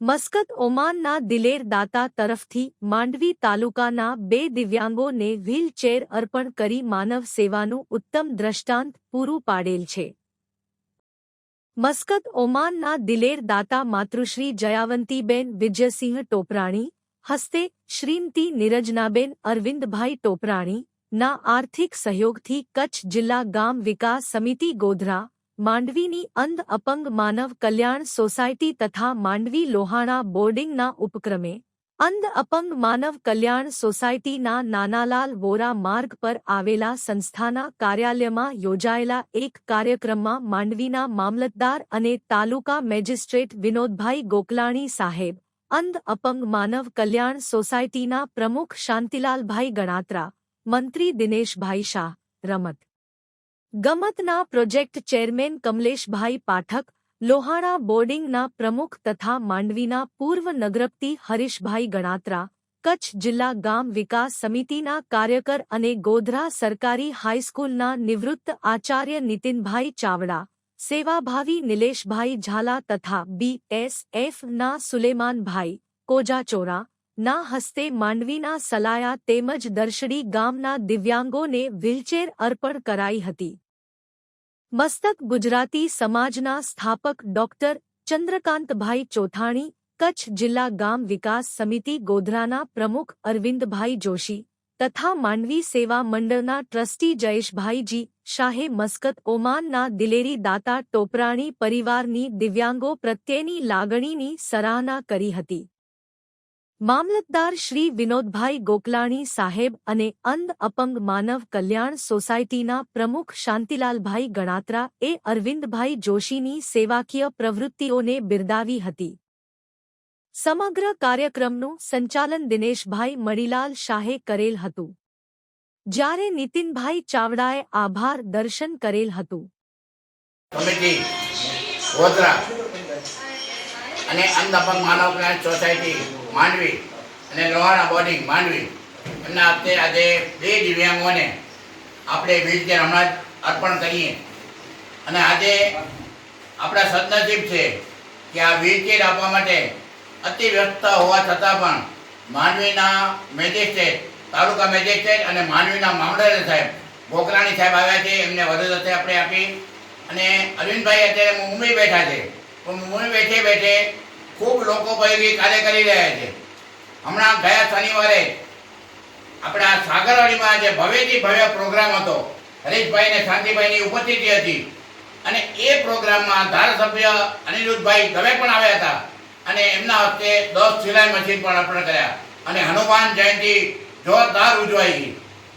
Muscat ઓમાનના દિલેર દાતા તરફથી માંડવી તાલુકાના બે દિવ્યાંગોને વ્હીલચેર અર્પણ કરી માનવ સેવાનું ઉત્તમ દ્રષ્ટાંત પૂરું પાડેલ છે. મસ્કત ઓમાનના દિલેર દાતા માતૃશ્રી જયાવંતીબેન વિજયસિંહ ટોપરાણી, હસ્તે શ્રીમતી નિરજનાબેન અરવિંદભાઈ ટોપરાણી, ના આર્થિક સહયોગથી કચ્છ જિલ્લા ગામ વિકાસ સમિતિ ગોધરા માંડવીની અંધ અપંગ માનવ કલ્યાણ સોસાયટી તથા માંડવી લોહાણા બોર્ડિંગના ઉપક્રમે અંધ અપંગ માનવ કલ્યાણ સોસાયટીના નાનાલાલ વોરા માર્ગ પર આવેલા સંસ્થાના કાર્યાલયમાં યોજાયેલા એક કાર્યક્રમમાં માંડવીના મામલતદાર અને તાલુકા મેજિસ્ટ્રેટ વિનોદભાઈ ગોકલાણી સાહેબ, અંધ અપંગ માનવ કલ્યાણ સોસાયટીના પ્રમુખ શાંતિલાલભાઈ ગણાત્રા, મંત્રી દિનેશભાઈ શાહ, રમત ગમતના પ્રોજેક્ટ ચેરમેન કમલેશભાઈ પાઠક, લોહાણા બોર્ડિંગના પ્રમુખ તથા માંડવીના પૂર્વ નગરપતિ હરીશભાઈ ગણાત્રા, કચ્છ જિલ્લા ગામ વિકાસ સમિતિના કાર્યકર અને ગોધરા સરકારી હાઈસ્કૂલના નિવૃત્ત આચાર્ય નીતિનભાઈ ચાવડા, સેવાભાવી નિલેશભાઈ ઝાલા તથા બીએસએફના સુલેમાનભાઈ કોજાચોરા, ના હસ્તે માંડવીના સલાયા તેમજ દર્શડી ગામના દિવ્યાંગોને વ્હીલચેર અર્પણ કરાઈ હતી. મસ્તક ગુજરાતી સમાજના સ્થાપક ડોક્ટર ચંદ્રકાંતભાઈ ચોથાણી, કચ્છ જિલ્લા ગામ વિકાસ સમિતિ ગોધરાના પ્રમુખ અરવિંદભાઈ જોશી તથા માંડવી સેવા મંડળના ટ્રસ્ટી જયેશભાઈજી, શાહે મસ્કત ઓમાનના દિલેરી દાતા ટોપરાણી પરિવારની દિવ્યાંગો પ્રત્યેની લાગણીની સરાહના કરી હતી. મામલતદાર શ્રી વિનોદભાઈ ગોકલાણી સાહેબ અને અંધ અપંગ માનવ કલ્યાણ સોસાયટીના પ્રમુખ શાંતિલાલભાઈ ગણાત્રા એ અરવિંદભાઈ જોશીની સેવાકીય પ્રવૃત્તિઓને બિરદાવી હતી. સમગ્ર કાર્યક્રમનું સંચાલન દિનેશભાઈ મણીલાલ શાહે કરેલ હતું. જ્યારે નીતિનભાઈ ચાવડાએ આભાર દર્શન કરેલ હતું. અને અંધપંગ માનવ કલ્યાણ સોસાયટી માંડવી અને લોહાણા બોર્ડિંગ માંડવી. એમના હસ્તે આજે બે દિવ્યાંગોને આપણે વ્હીલચેર હમણાં જ અર્પણ કરીએ. અને આજે આપણા સદનસીબ છે કે આ વ્હીલચેર આપવા માટે અતિ વ્યસ્ત હોવા છતાં પણ માંડવીના મેજિસ્ટ્રેટ, તાલુકા મેજિસ્ટ્રેટ અને માંડવીના મામલતદાર સાહેબ ગોકરાણી સાહેબ આવ્યા છે. એમને વધુ સાથે આપણે આપી. અને અરવિંદભાઈ અત્યારે મુંબઈ બેઠા છે. પણ મુંબઈ બેઠે બેઠે ખૂબ લોકો પૈકી કાર્ય કરી રહ્યા છે. હમણાં ગયા શનિવારે આપણા સાગરવાડીમાં જે ભવ્યથી ભવ્ય પ્રોગ્રામ હતો, હરીશભાઈ ને શાંતિભાઈની ઉપસ્થિતિ હતી. અને એ પ્રોગ્રામમાં ધારાસભ્ય અનિરુદ્ધભાઈ દવે પણ આવ્યા હતા. અને એમના હસ્તે દસ સિલાઈ મશીન પણ અર્પણ કર્યા. અને હનુમાન જયંતિ જોરદાર ઉજવાઈ. ગઈ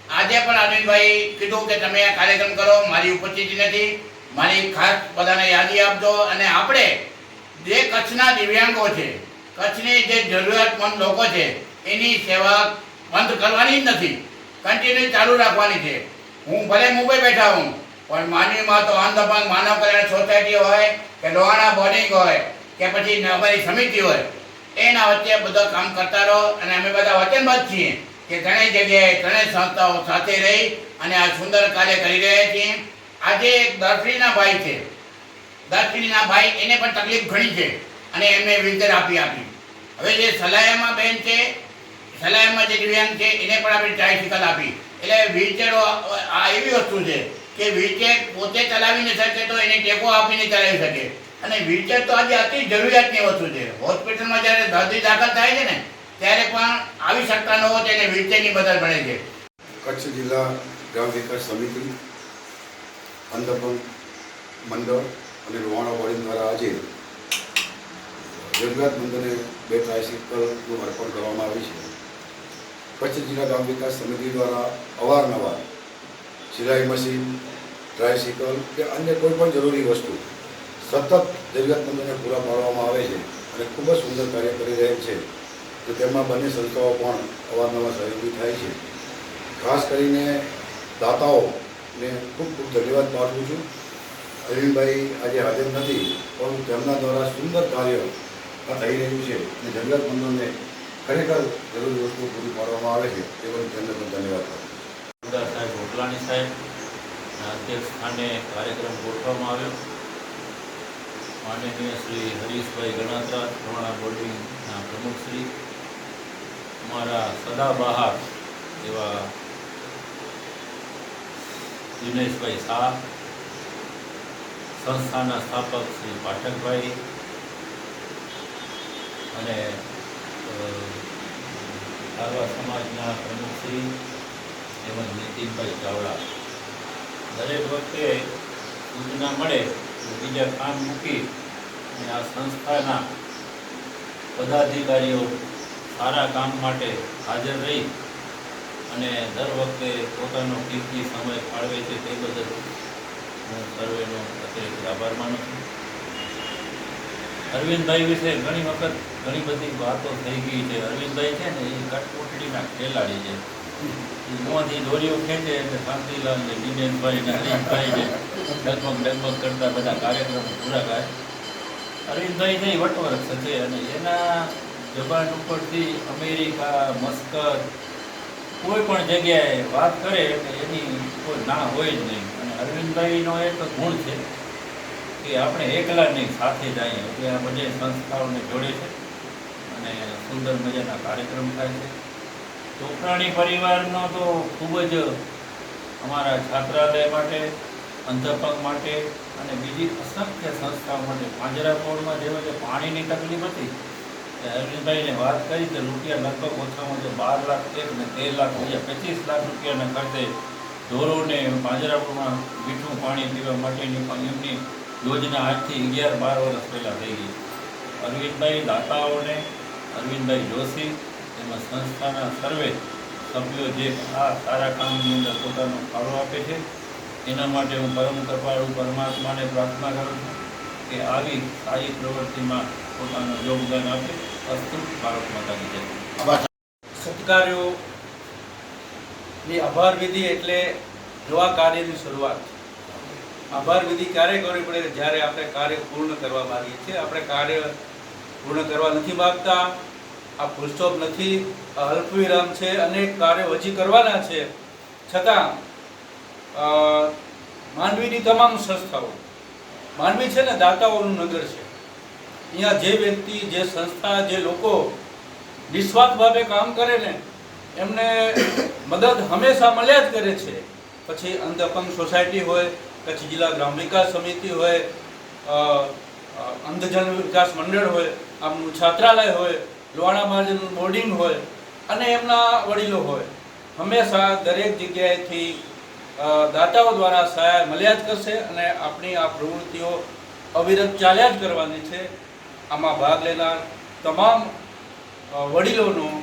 આજે પણ અનિલભાઈ કીધું કે તમે આ કાર્યક્રમ કરો, મારી ઉપસ્થિતિ નથી. મારી ખાસ બધાને યાદી આપજો અને આપણે જે કચ્છના દિવ્યાંગો છે, કચ્છની જે જરૂરિયાતમંદ લોકો છે, એની સેવા બંધ કરવાની જ નથી. કન્ટિન્યુ ચાલુ રાખવાની છે. હું ભલે મુંબઈ બેઠા હું પણ માનવીમાં તો અંધપંગ માનવ કલ્યાણ સોસાયટી હોય, કે લોહાણા બોર્ડિંગ હોય, કે પછી અમારી સમિતિ હોય, એના વચ્ચે બધા કામ કરતા રહો અને અમે બધા વચનબદ્ધ છીએ કે ઘણી જગ્યાએ ત્રણેય સંસ્થાઓ સાથે રહી અને આ સુંદર કાર્ય કરી રહ્યા છીએ. આજે એક દર્શનીના ભાઈ છે. દર્શનીના ભાઈ એને પણ તકલીફ ઘણી છે અને એમને વ્હીલચેર આપી આપી. હવે જે સલાયામાં બેન છે, સલાયામાં જે દિવ્યાંગ છે, એને પણ આપણે ટ્રાયસિકલ આપી. એટલે વ્હીલચેર આ એવી વસ્તુ છે કે વ્હીલચેર પોતે ચલાવી ન શકે તો એને ટેકો આપીને ચલાવી શકે. અને વ્હીલચેર તો આજે અતિ જરૂરિયાતની વસ્તુ છે. હોસ્પિટલમાં જ્યારે દર્દી દાખલ થાય છે ને, ત્યારે પણ આવી શકતા ન હોય એને વ્હીલચેરની મદદ મળે છે. કચ્છ જિલ્લા ગ્રામ વિકાસ સમિતિ અંધપંગ મંડળ અને લોહાણા બોર્ડિંગ દ્વારા આજે જરૂરિયાતમંદોને બે ટ્રાયસિકલનું અર્પણ કરવામાં આવી છે. કચ્છ જિલ્લા ગ્રામ વિકાસ સમિતિ દ્વારા અવારનવાર સિલાઈ મશીન, ટ્રાયસિકલ કે અન્ય કોઈ પણ જરૂરી વસ્તુ સતત જરૂરિયાતમંદોને પૂરા પાડવામાં આવે છે અને ખૂબ જ સુંદર કાર્ય કરી રહેલ છે. તો તેમાં બંને સંસ્થાઓ પણ અવારનવાર સહયોગી થાય છે. ખાસ કરીને દાતાઓને ખૂબ ખૂબ ધન્યવાદ પાઠવું છું. અરવિંદભાઈ આજે હાજર નથી, પણ તેમના દ્વારા સુંદર કાર્ય થઈ રહ્યું છે અને જરૂરિયાતમંદોને ખરેખર જરૂરી વસ્તુ પૂરી પાડવામાં આવે છે તે બદલ તેમને પણ ધન્યવાદ સાહેબ હોટલાણી સાહેબ અધ્યક્ષ કાર્યક્રમ ગોઠવવામાં આવ્યો. માનનીય શ્રી હરીશભાઈ ગણાત્રા ધોરણા બોર્ડિંગના પ્રમુખ શ્રી, અમારા સદાબહાર એવા દિનેશભાઈ શાહ સંસ્થાના સ્થાપક શ્રી પાઠકભાઈ અને સારવા સમાજના પ્રમુખશ્રી તેમજ નીતિનભાઈ ચાવડા. દરેક વખતે સૂચના મળે તો બીજા કામ મૂકી અને આ સંસ્થાના પદાધિકારીઓ સારા કામ માટે હાજર રહી અને દર વખતે પોતાનો કિંમતી સમય ફાળવે છે તે બદલ હું સર્વેનો અતિરિક્ત આભાર માનું છું. અરવિંદભાઈ વિશે ઘણી વખત ઘણી બધી વાતો થઈ ગઈ છે. અરવિંદભાઈ છે ને, એ કટપોટડીના ખેલાડી છે. મોંથી દોરીઓ ખેંચે એટલે શાંતિલાલ ને દિનેશભાઈ ને હરીશભાઈ ને ડગમગ ડગમગ કરતા બધા કાર્યક્રમો પૂરા થાય. અરવિંદભાઈ છે વટવર્ષ છે અને એના જબાન ઉપરથી અમેરિકા મસ્કત કોઈ પણ જગ્યાએ વાત કરે એટલે એની કોઈ ના હોય જ નહીં. અરવિંદભાઈનો એક ગુણ છે કે આપણે એકલા નહીં સાથે જઈએ. એટલે આ બધી સંસ્થાઓને જોડે છે અને સુંદર મજાના કાર્યક્રમ થાય છે. ચોપરાણી પરિવારનો તો ખૂબ જ અમારા છાત્રાલય માટે, અંધપગ માટે અને બીજી અસંખ્ય સંસ્થાઓ માટે પાંજરાપોળમાં જેવો જે પાણીની તકલીફ હતી. તે અરવિંદભાઈને વાત કરી કે રૂપિયા લગભગ ઓછામાં ઓછા બાર લાખ એક ને તેર લાખ રૂપિયા, પચીસ લાખ રૂપિયાના ખર્ચે ઢોરોને પાંજરાપોળમાં મીઠું પાણી પીવા માટેની એમની યોજના આજથી અગિયાર બાર વર્ષ પહેલાં થઈ ગઈ. અરવિંદભાઈ દાતાઓને, અરવિંદભાઈ જોશી, તેમજ સંસ્થાના સર્વે સભ્યો જે આ સારા કામની અંદર પોતાનો ફાળો આપે છે, એના માટે હું પરમ કૃપાળુ પરમાત્માને પ્રાર્થના કરું છું કે આવી સારી પ્રવૃત્તિમાં પોતાનું યોગદાન આપે. અસ્તુ ભારત માતાની જય. સત્કાર્યો. ની આભાર વિધિ એટલે નવા કાર્યની શરૂઆત. આભાર વિધિ ક્યારે કરવી પડે? જ્યારે આપણે કાર્ય પૂર્ણ કરવા માંગીએ છીએ. આપણે કાર્ય પૂર્ણ કરવા નથી માગતા, આ ફૂલસ્ટોપ નથી અલ્પવિરામ છે, અનેક કાર્યો હજી કરવાના છે. છતાં માનવીની તમામ સંસ્થાઓ, માનવી છે ને, દાતાઓનું નગર છે. અહીંયા જે વ્યક્તિ, જે સંસ્થા, જે લોકો નિસ્વાર્થ ભાવે કામ કરે ને એમને મદદ હંમેશા મળ્યા જ કરે છે. પછી અંધ અપંગ સોસાયટી હોય કચ્છ જિલ્લા ગ્રામ વિકાસ સમિતિ હોય અંધજન વિકાસ મંડળ હોય, આમનું છાત્રાલય હોય, લોહાણા મહાજનનું બોર્ડિંગ હોય, અને એમના વડીલો હોય. હંમેશા દરેક જગ્યાએથી દાતાઓ દ્વારા સહાય મળ્યા જ કરશે અને આપણી આ પ્રવૃત્તિઓ અવિરત ચાલ્યા જ કરવાની છે. આમાં ભાગ લેનાર તમામ વડીલોનો